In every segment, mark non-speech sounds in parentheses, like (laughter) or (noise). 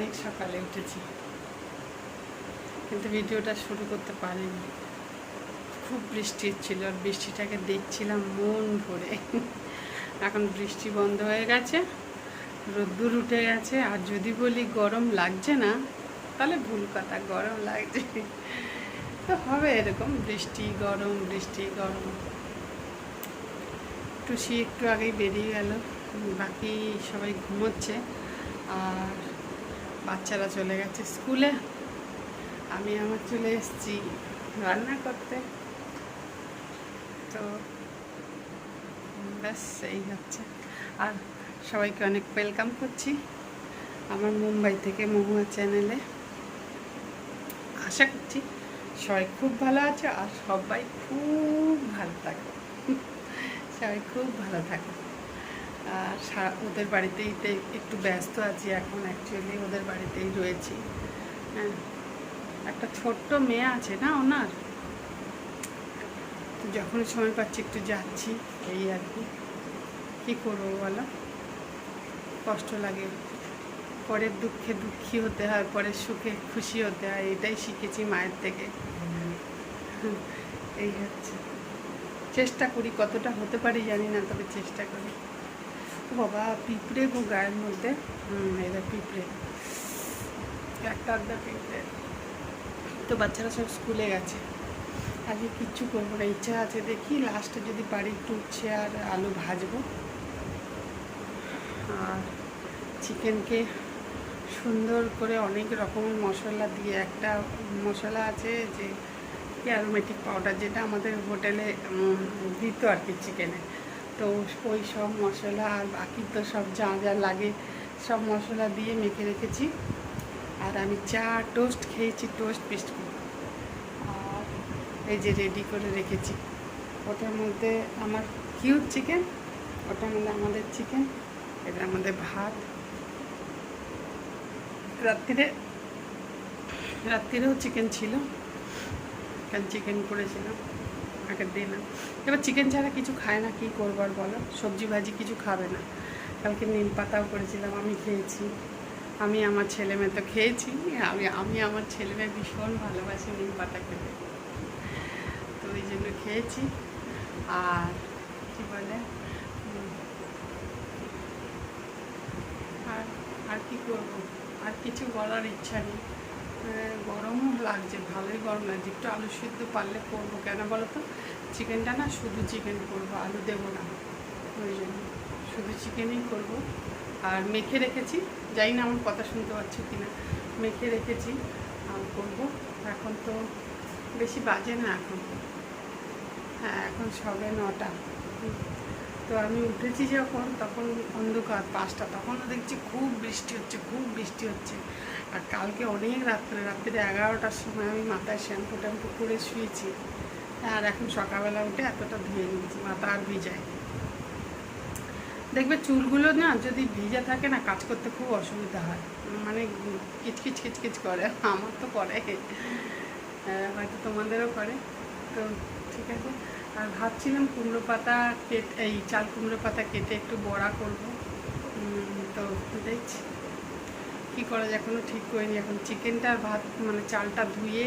অনেক সকালে উঠেছি। কিন্তু ভিডিওটা শুরু করতে পারিনি। খুব বৃষ্টি হচ্ছিল আর বৃষ্টিটাকে দেখছিলাম মন ভরে। এখন বৃষ্টি বন্ধ হয়ে গেছে, রোদ্দুর উঠে গেছে, আর যদি বলি গরম লাগছে না, তাহলে ভুল কথা, গরম লাগছে। তো হবে এরকম, বৃষ্টি, গরম বৃষ্টি, গরম। টুসি একটু আগেই বেরিয়ে গেল, বাকি সবাই ঘুমোচ্ছে, আর বাচ্চারা চলে গেছে স্কুলে। আমি আমার চলে এসেছি রান্না করতে। তো ব্যাস, এই হচ্ছে। আর সবাইকে অনেক ওয়েলকাম করছি আমার মুম্বাই থেকে মহুয়া চ্যানেলে আশা করছি সবাই খুব ভালো আছে আর সবাই খুব ভালো থাকে। সবাই খুব ভালো থাকে। ওদের বাড়িতেই একটু ব্যস্ত আছি এখন অ্যাকচুয়ালি ওদের বাড়িতেই রয়েছি। হ্যাঁ। একটা ছোট্ট মেয়ে আছে না ওনার? তো যখনই সময় পাচ্ছি একটু যাচ্ছি, এই আর কি। কী করব বলো? কষ্ট লাগে। পরের দুঃখে দুঃখী হতে হয়, পরের সুখে খুশি হতে হয়, এটাই শিখেছি মায়ের থেকে। এই হচ্ছে। চেষ্টা করি, কতটা হতে পারি জানি না, তবে চেষ্টা করি। বাবা, পিঁপড়ে গো গায়ের মধ্যে। হুম, এরা পিঁপড়ে। একটা আধটা পিঁপড়ে। তো বাচ্চারা সব স্কুলে গেছে। আজকে কিচ্ছু করব না, ইচ্ছা আছে দেখি লাস্টে যদি পারি একটু আর আলু ভাজবো। আর চিকেনকে সুন্দর করে অনেক রকমের মশলা দিয়ে, একটা মশলা আছে যে অ্যারোমেটিক পাউডার যেটা আমাদের হোটেলে দিত আর কি চিকেনে তো ওই সব মশলা আর বাকি তো সব যা যা লাগে সব মশলা দিয়ে মেখে রেখেছি। আর আমি চা টোস্ট খেয়েছি, টোস্ট বিস্কুট। আর এই যে রেডি করে রেখেছি। ওটার মধ্যে আমার কিউট চিকেন ওটার মধ্যে আমাদের চিকেন এটা আমাদের ভাত। রাত্রিরে, রাত্রিরেও চিকেন ছিল, কারণ চিকেন করেছিলাম। আগের দিন। এবার চিকেন ছাড়া কিছু খায় না, কী করবার বলো? সবজি ভাজি কিছু খাবে না। কালকে নিম পাতাও করেছিলাম, আমি খেয়েছি। আমি আমার ছেলে মেয়ে তো খেয়েছি, আমি আমি আমার ছেলে মেয়ে ভীষণ ভালোবাসি নিম পাতা খেতে। তো ওই জন্য খেয়েছি। আর কী বলে? আর আর কি করব? আর কিছু বলার ইচ্ছা নেই। গরমও লাগছে, ভালোই গরম লাগছে। একটু আলু সিদ্ধ পারলে করব কেন বলো তো? চিকেনটা না শুধু চিকেন করব, আলু দেবো না। ওই জন্য। শুধু চিকেনই করব। আর মেখে রেখেছি, জানি না আমার কথা শুনতে পাচ্ছ কি না মেখে রেখেছি, আর করব। এখন তো বেশি বাজে না এখন। হ্যাঁ এখন সবে নটা। তো আমি উঠেছি যখন তখন অন্ধকার পাঁচটা তখনও দেখছি খুব বৃষ্টি হচ্ছে খুব বৃষ্টি হচ্ছে। আর কালকে অনেক রাত্রে রাত্রে এগারোটার সময় আমি মাথায় শ্যাম্পু ট্যাম্পু করে শুয়েছি। আর এখন সকালবেলা উঠে এতটা ধুয়ে নিয়েছি মাথা আর ভিজায় দেখবে চুলগুলো না যদি ভিজে থাকে না কাজ করতে খুব অসুবিধা হয়। মানে কিচকিচ কিচকিচ করে আমার তো করে। আহ, হয়তো তোমাদেরও করে। তো ঠিক আছে। আর ভাবছিলাম কুমড়ো পাতা কেটে, এই চাল কুমড়ো পাতা কেটে একটু বড়া করব। তো দেখছি কী করা যায় এখনও ঠিক করিনি এখন চিকেনটা আর ভাত মানে চালটা ধুয়ে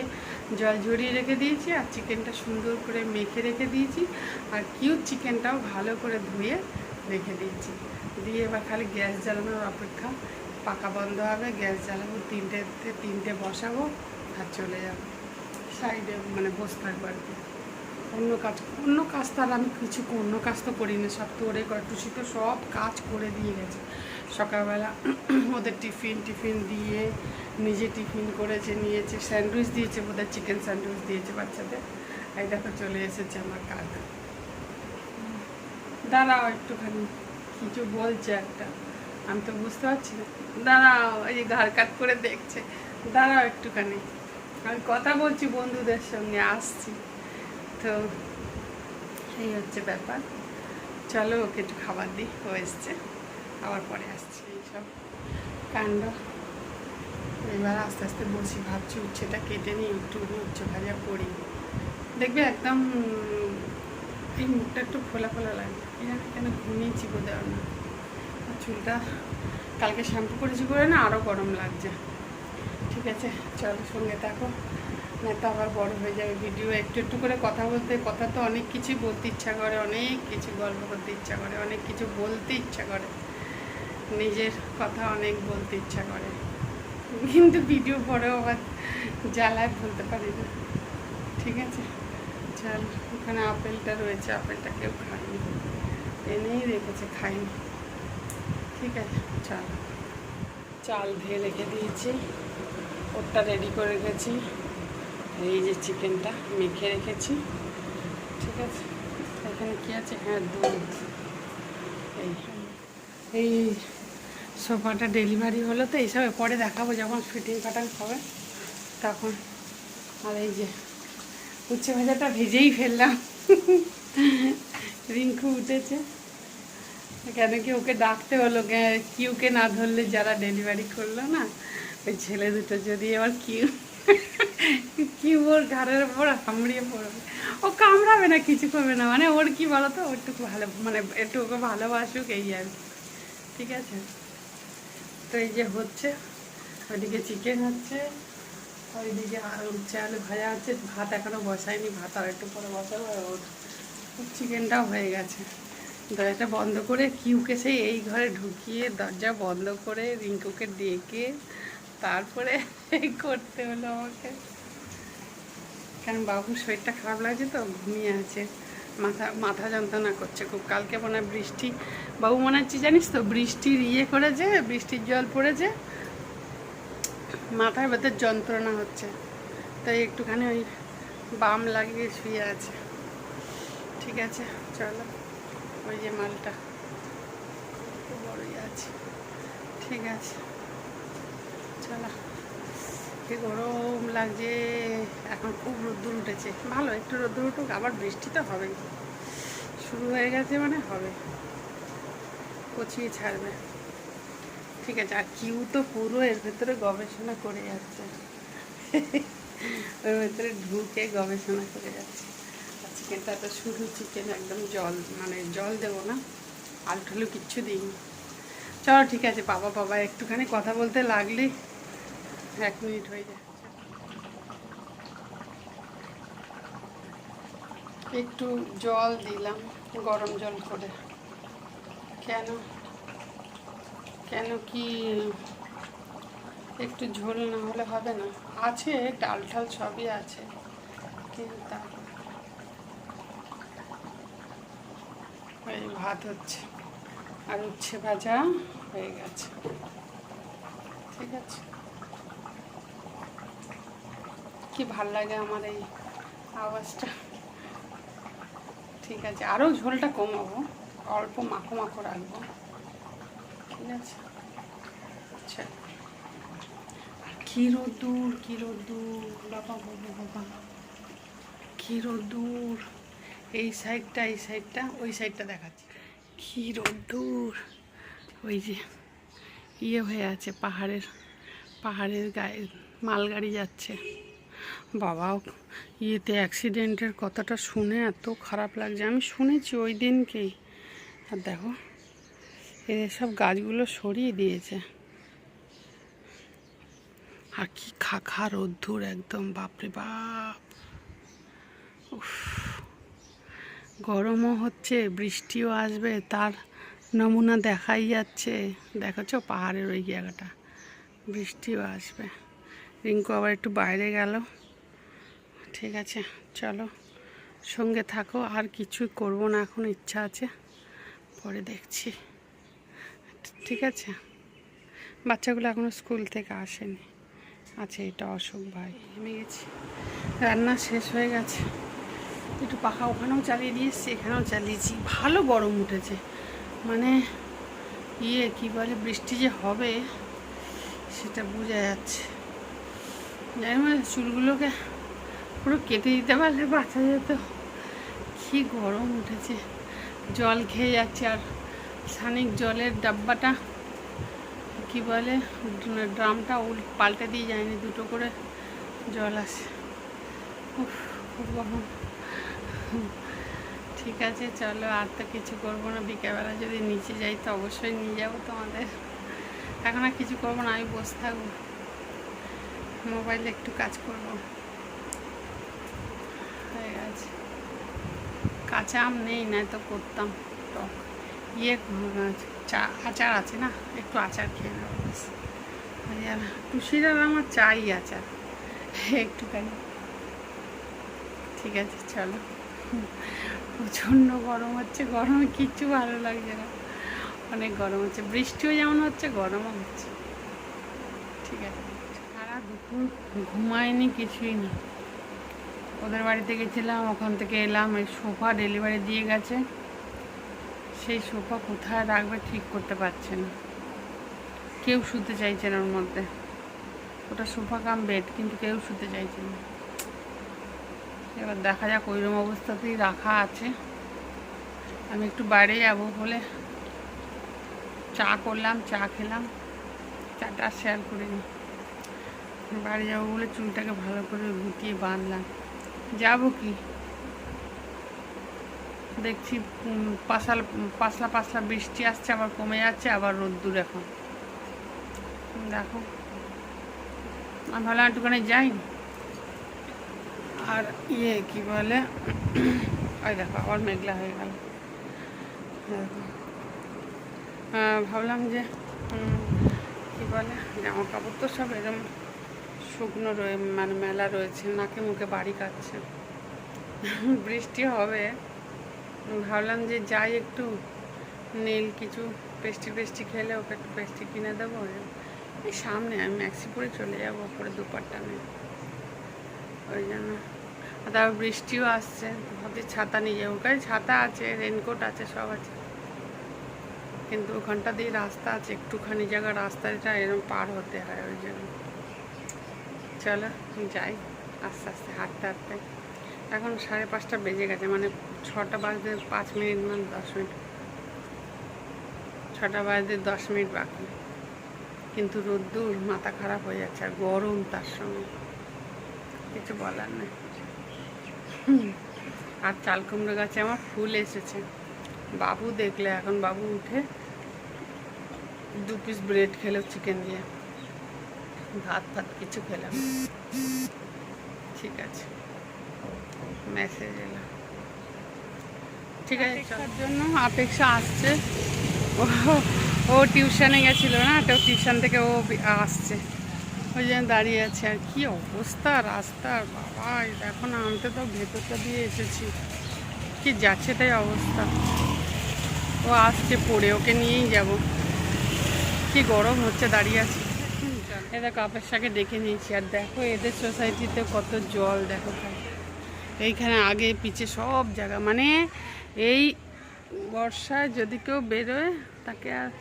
জল ঝরিয়ে রেখে দিয়েছি আর চিকেনটা সুন্দর করে মেখে রেখে দিয়েছি আর কিউট চিকেনটাও ভালো করে ধুয়ে রেখে দিয়েছি। দিয়ে এবার খালি গ্যাস জ্বালানোর অপেক্ষা। পাকা বন্ধ হবে, গ্যাস জ্বালাবো, তিনটে তিনটে বসাবো আর চলে যাব। সাইডে মানে বসে থাকব আর কি। অন্য কাজ অন্য কাজ তার আমি কিছু অন্য কাজ তো করি না সব তো ওরে টুসি তো সব কাজ করে দিয়ে গেছে। সকালবেলা (clears throat) ওদের টিফিন টিফিন দিয়ে নিজে টিফিন করেছে, নিয়েছে, স্যান্ডউইচ দিয়েছে ওদের চিকেন স্যান্ডউইচ দিয়েছে বাচ্চাদের। এই দেখো চলে এসেছে আমার কাজ। দাঁড়াও একটুখানি কিছু বলছে একটা, আমি তো বুঝতে পারছি না। দাঁড়াও, এই ঘাড় কাট করে দেখছে। দাঁড়াও একটুখানি, আমি কথা বলছি বন্ধুদের সঙ্গে, আসছি। তো এই হচ্ছে ব্যাপার। চলো ওকে একটু খাবার দিই, ও এসছে। আবার পরে আসছি এইসব কাণ্ড। এবার আস্তে আস্তে বসি, ভাবছি উচ্ছেটা কেটে নিই, একটু উচ্ছে ভাজা করি। দেখবে একদম এই মুখটা একটু খোলা খোলা লাগে। জানি কেন ঘুমিয়েছি বোধহয় না। চুলটা কালকে শ্যাম্পু করেছি করে না আরও গরম লাগছে। ঠিক আছে, চলো সঙ্গে থাকো। না তো আবার বড় হয়ে যাবে ভিডিও, একটু একটু করে কথা বলতে, কথা তো অনেক কিছুই বলতে ইচ্ছা করে, অনেক কিছু গল্প করতে ইচ্ছা করে, অনেক কিছু বলতে ইচ্ছা করে। নিজের কথা অনেক বলতে ইচ্ছা করে। কিন্তু ভিডিও পরেও আবার জ্বালায় বলতে পারি না। ঠিক আছে? চল ওখানে আপেলটা রয়েছে, আপেলটা কেউ খায়নি। এনেই রেখেছে খাইনি ঠিক আছে, চল। চাল ধুয়ে রেখে দিয়েছি। ওরটা রেডি করে রেখেছি। এই যে চিকেনটা মেখে রেখেছি। ঠিক আছে? এখানে কী আছে? হ্যাঁ দুধ। এই। এই সোফাটা ডেলিভারি হলো তো, এইসব পরে দেখাবো যখন ফিটিং ফাটাং হবে। তখন। আর এই যে উচ্ছে ভাজাটা ভেজেই ফেললাম। রিঙ্কু উঠেছে। কেন কি ওকে ডাকতে হলো কিউকে না ধরলে যারা ডেলিভারি করল না, ওই ছেলে দুটো যদি আবার কিউ কিউ ওর ঘাড়ের ওপর হামড়িয়ে পড়বে। ও কামড়াবে না, কিছু করবে না। মানে ওর কি বলো তো ভালো মানে একটু ওকে ভালোবাসুক, এই আর কি। ঠিক আছে? তো এই যে হচ্ছে, ওইদিকে চিকেন হচ্ছে, ওইদিকে আলু উচ্ছে আলু ভাজা হচ্ছে। ভাত এখনও বসায়নি, ভাত আর একটু পরে বসাবো, আর ওর চিকেনটাও হয়ে গেছে। দরজাটা বন্ধ করে কিউকে সেই এই ঘরে ঢুকিয়ে দরজা বন্ধ করে রিঙ্কুকে ডেকে তারপরে (laughs) করতে হলো আমাকে। কারণ বাবুর শরীরটা খারাপ লাগছে তো, ঘুমিয়ে আছে। মাথা মাথা যন্ত্রণা করছে খুব। কালকে মনে হয় বৃষ্টি। বাবু মনে হচ্ছে জানিস তো, বৃষ্টির ইয়ে করেছে, বৃষ্টির জল পড়েছে। মাথার ভেতর যন্ত্রণা হচ্ছে। তাই একটুখানি ওই বাম লাগিয়ে শুয়ে আছে। ঠিক আছে, চলো। ওই যে মালটা। একটু বড়ই আছে। ঠিক আছে। চলো। কি গরম লাগছে, এখন খুব রোদ্দুর উঠেছে। ভালো, একটু রোদ্দুর উঠুক, আবার বৃষ্টি তো হবেই। শুরু হয়ে গেছে মানে হবে। কচিয়ে ছাড়বে। ঠিক আছে, আর কিউ তো পুরো এর ভেতরে গবেষণা করে যাচ্ছে। ওর ভেতরে ঢুকে গবেষণা করে যাচ্ছে। চিকেনটা তো শুধু চিকেন একদম জল মানে জল দেবো না। আলু ঠালু কিচ্ছু দিইনি। চলো ঠিক আছে বাবা বাবা একটুখানি কথা বলতে লাগলেই এক মিনিট হয়ে যায়। একটু জল দিলাম, গরম জল করে। কেন? কেন কি? একটু ঝোল না হলে হবে না। আছে, ডাল ঠাল সবই আছে। কিন্তু ভাত হচ্ছে। আর উচ্ছে ভাজা হয়ে গেছে। ঠিক আছে? কি ভালো লাগে আমার এই আওয়াজটা? ঠিক আছে আরও ঝোলটা কমাবো, অল্প মাখো মাখো রাখব। ঠিক আছে? আচ্ছা। কি রোদ্দুর কি রোদ্দুর বাবা বাবা বাবা। কি রোদ্দুর এই সাইডটা এই সাইডটা ওই সাইডটা দেখাচ্ছি। কি রোদ্দুর ওই যে ইয়ে হয়ে আছে, পাহাড়ের পাহাড়ের গায়ে মালগাড়ি যাচ্ছে। বাবা, ইয়েতে অ্যাক্সিডেন্টের কথাটা শুনে এত খারাপ লাগছে। আমি শুনেছি ওই দিনকেই। আর দেখো এদের সব গাছগুলো সরিয়ে দিয়েছে। আর কি খাখা রোদ্দুর একদম, বাপরে বাপ। গরমও হচ্ছে, বৃষ্টিও আসবে, তার নমুনা দেখাই যাচ্ছে। দেখাচ্ছ পাহাড়ের ওই জায়গাটা? বৃষ্টিও আসবে। রিঙ্কু আবার একটু বাইরে গেল। ঠিক আছে, চলো। সঙ্গে থাকো, আর কিছুই করব না, এখন ইচ্ছা আছে। পরে দেখছি। ঠিক আছে। বাচ্চাগুলো এখনও স্কুল থেকে আসেনি। আছে এটা অশোক ভাই। নেমে গেছি। রান্না শেষ হয়ে গেছে। একটু পাখা ওখানেও চালিয়ে দিয়ে এসছি, এখানেও চালিয়েছি। ভালো গরম উঠেছে। মানে ইয়ে কি বলে, বৃষ্টি যে হবে, সেটা বোঝা যাচ্ছে। জানি চুলগুলোকে পুরো কেটে দিতে পারলে বাঁচা যেত। কি গরম উঠেছে। জল খেয়ে যাচ্ছে আর সানিক জলের ডাব্বাটা কি বলে ড্রামটা উল পাল্টে দিয়ে যায়নি দুটো করে জল আসে। উফ, খুব গরম। ঠিক আছে চলো আর তো কিছু করব না। বিকেলবেলা যদি নিচে যাই তো অবশ্যই নিয়ে যাব তোমাদের। এখন আর কিছু করব না আমি বসে থাকব। মোবাইলে একটু কাজ করব। হয়ে গেছে। কাঁচা আম নেই না তো করতাম। টক। ইয়ে চা, আচার আছে না? একটু আচার খেয়ে নেব। আর আমার চাই আচার। একটুখানি। ঠিক আছে, চলো। প্রচণ্ড গরম হচ্ছে। গরমে কিচ্ছু ভালো লাগছে না। অনেক গরম হচ্ছে। বৃষ্টিও যেমন হচ্ছে, গরমও হচ্ছে। ঠিক আছে। ঘুমায়নি কিছুই না। ওদের বাড়িতে গেছিলাম, ওখান থেকে এলাম, এই সোফা ডেলিভারি দিয়ে গেছে। সেই সোফা কোথায় রাখবে ঠিক করতে পারছে না। কেউ শুতে চাইছে না ওর মধ্যে। ওটা সোফা কাম বেড, কিন্তু কেউ শুতে চাইছে না। এবার দেখা যাক ওইরকম অবস্থাতেই রাখা আছে। আমি একটু বাইরে যাব বলে চা করলাম, চা খেলাম। চাটা শেয়ার করিনি বাড়ি যাব বলে চুলটাকে ভালো করে গুটিয়ে বাঁধলাম। যাব কি? দেখছি পাশাল, পাশলা পাশলা বৃষ্টি আসছে, আবার কমে যাচ্ছে, আবার রোদ্দুর এখন। দেখো। আমি ভাবলাম একটুখানি যাই। আর ইয়ে কি বলে? ওই দেখো, আবার মেঘলা হয়ে গেল। ভাবলাম যে কি বলে জামা কাপড় তো সব এরকম শুকনো রয়ে মানে মেলা রয়েছে নাকে মুখে বাড়ি কাটছে বৃষ্টি হবে। ভাবলাম যে যাই একটু নীল কিছু পেস্টি পেস্টি খেলে ওকে একটু পেস্টি কিনে দেবো। এই সামনে আমি ম্যাক্সি পরে চলে যাব, ওপরে দুপাট্টা নিয়ে। ওই জন্য। তারপর বৃষ্টিও আসছে, ভাবছি ছাতা নিয়ে যাব। কাছে ছাতা আছে রেনকোট আছে, সব আছে। কিন্তু ওখানটা দিয়ে রাস্তা আছে, একটুখানি জায়গা রাস্তাটা এরকম পার হতে হয় ওই জন্য। চলো যাই। আস্তে আস্তে হাঁটতে হাঁটতে। এখন সাড়ে পাঁচটা বেজে গেছে মানে ছটা বাজতে পাঁচ মিনিট মানে দশ মিনিট। ছটা বাজতে দশ মিনিট বাকি। কিন্তু রোদ্দুর, মাথা খারাপ হয়ে যাচ্ছে, আর গরম তার সঙ্গে। কিছু বলার নেই। আর চাল কুমড়ো গাছে আমার ফুল এসেছে। বাবু দেখলে, এখন বাবু উঠে দু পিস ব্রেড খেলো চিকেন দিয়ে। ভাত ফাত কিছু খেলাম। ঠিক আছে। মেসেজ এলাম ঠিক আছে জন্য অপেক্ষা আসছে। ও টিউশনে গেছিল না তো টিউশন থেকে ও আসছে। ওই জন্য দাঁড়িয়ে আছে আর কি অবস্থা রাস্তার বাবা এখন দেখো না আমি তো তো ভেতরটা দিয়ে এসেছি। কি যাচ্ছে তাই অবস্থা। ও আসছে পড়ে ওকে নিয়েই যাব। কি গরম হচ্ছে দাঁড়িয়ে আছে। এ দেখো আপেক্ষাকে ডেকে নিয়েছি। আর দেখো, এদের সোসাইটিতে কত জল, দেখো ভাই। এইখানে আগে পিছে সব জায়গা মানে এই বর্ষায় যদি কেউ বেরোয়, তাকে আর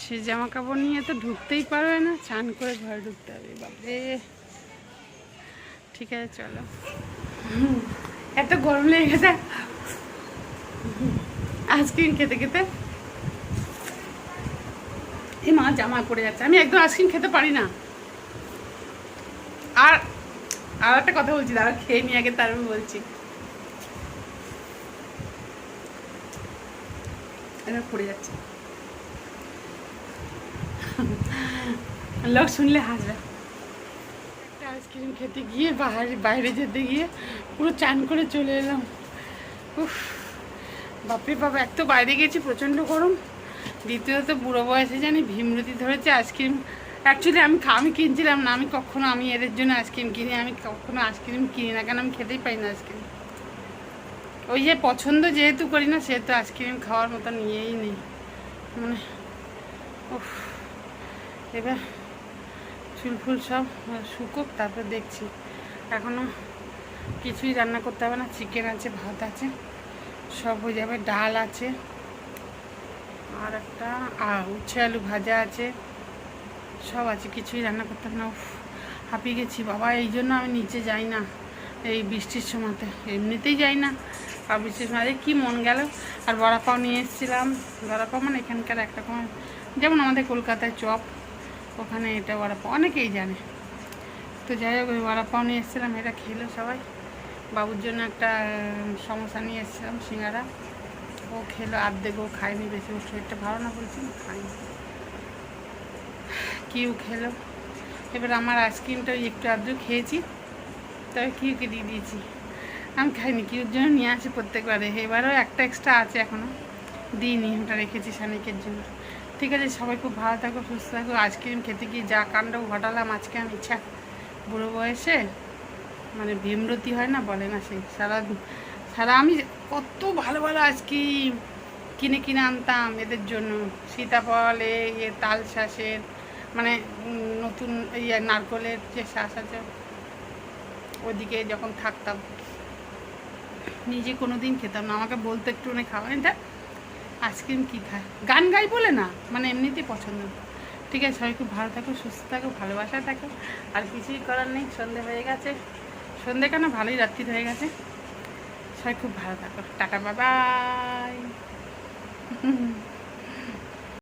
সে জামা কাপড় নিয়ে তো ঢুকতেই পারবে না, চান করে ঘরে ঢুকতে হবে। বাপরে। ঠিক আছে, চলো। এত গরম লেগে গেছে। আইসক্রিম খেতে খেতে। এই মা জামা পড়ে যাচ্ছে। আমি একদম আইসক্রিম খেতে পারি না। আর আর একটা কথা বলছি দাঁড়া খেয়ে নিয়ে আগে তার আমি বলছি পড়ে যাচ্ছে। লোক শুনলে হাসবে। একটা আইসক্রিম খেতে গিয়ে বাইরে বাইরে যেতে গিয়ে, পুরো চান করে চলে এলাম। উফ, বাপরে বাবা এক তো বাইরে গেছি, প্রচণ্ড গরম। দ্বিতীয়ত, বুড়ো বয়সে জানি ভীমরতি ধরেছে, আইসক্রিম অ্যাকচুয়ালি আমি আমি কিনছিলাম না। আমি কখনো আমি এদের জন্য আইসক্রিম কিনি, আমি কখনো আইসক্রিম কিনি না কেন আমি খেতেই পাই না আইসক্রিম ওই যে পছন্দ যেহেতু করি না সেহেতু আইসক্রিম খাওয়ার মতো নিয়েই নেই। মানে এবার চুল ফুল সব শুকুক, তারপর দেখছি। এখনও কিছুই রান্না করতে হবে না। চিকেন আছে, ভাত আছে, সব হয়ে যাবে। ডাল আছে, আর একটা উচ্ছে আলু ভাজা আছে। সব আছে, কিছুই রান্না করতে হবে না। হাঁপিয়ে গেছি বাবা, এই জন্য আমি নিচে যাই না। এই বৃষ্টির সময়তে, এমনিতেই যাই না। আর বৃষ্টির সময় কী মন গেল। আর বড়া পাও নিয়ে এসেছিলাম। বড়া পাও মানে এখানকার একটা যেমন আমাদের কলকাতায় চপ, ওখানে এটা বড়া পাও, অনেকেই জানে। তো যাই হোক, ওই বড়া পাও নিয়ে এসেছিলাম, এটা খেলো সবাই। বাবুর জন্য একটা সমস্যা নিয়ে এসেছিলাম, সিঙ্গারা। ও খেলো আর্ধেক ও খায়নি, বেশি ওর শরীরটা ভালো না বলছি খায়নি কিউ খেলো। এবার আমার আইসক্রিমটা একটু আধটু খেয়েছি, তবে কিউকে দিয়ে দিয়েছি। আমি খাইনি, কিউর জন্য নিয়ে আসি প্রত্যেকবারে। এবারও একটা এক্সট্রা আছে এখনও দিইনি, ওটা রেখেছি সানিকের জন্য। ঠিক আছে, সবাই খুব ভালো থাকো, সুস্থ থাকো। আইসক্রিম খেতে গিয়ে যা কাণ্ড ঘটালাম আজকে আমি ইচ্ছা। বুড়ো বয়সে মানে ভীমরতি হয় না, বলে না সেই সারা সারা আমি কত ভালো ভালো আইসক্রিম কিনে কিনে আনতাম এদের জন্য। সীতাফল, এ তাল শ্বাসের মানে নতুন ইয়ে নারকলের যে শ্বাস আছে, ওদিকে যখন থাকতাম। নিজে কোনো দিন খেতাম না, আমাকে বলতো একটু মানে খাওয়া এটা আইসক্রিম কী খায়? গান গাই বলে না মানে এমনিতেই পছন্দ ঠিক আছে, সবাই খুব ভালো থাকো, সুস্থ থাকো, ভালোবাসা থাকো, আর কিছুই করার নেই, সন্ধে হয়ে গেছে। সন্ধে কেন? ভালোই রাত্রি হয়ে গেছে। সবাই খুব ভালো থাকো। টাটা, বাবাই।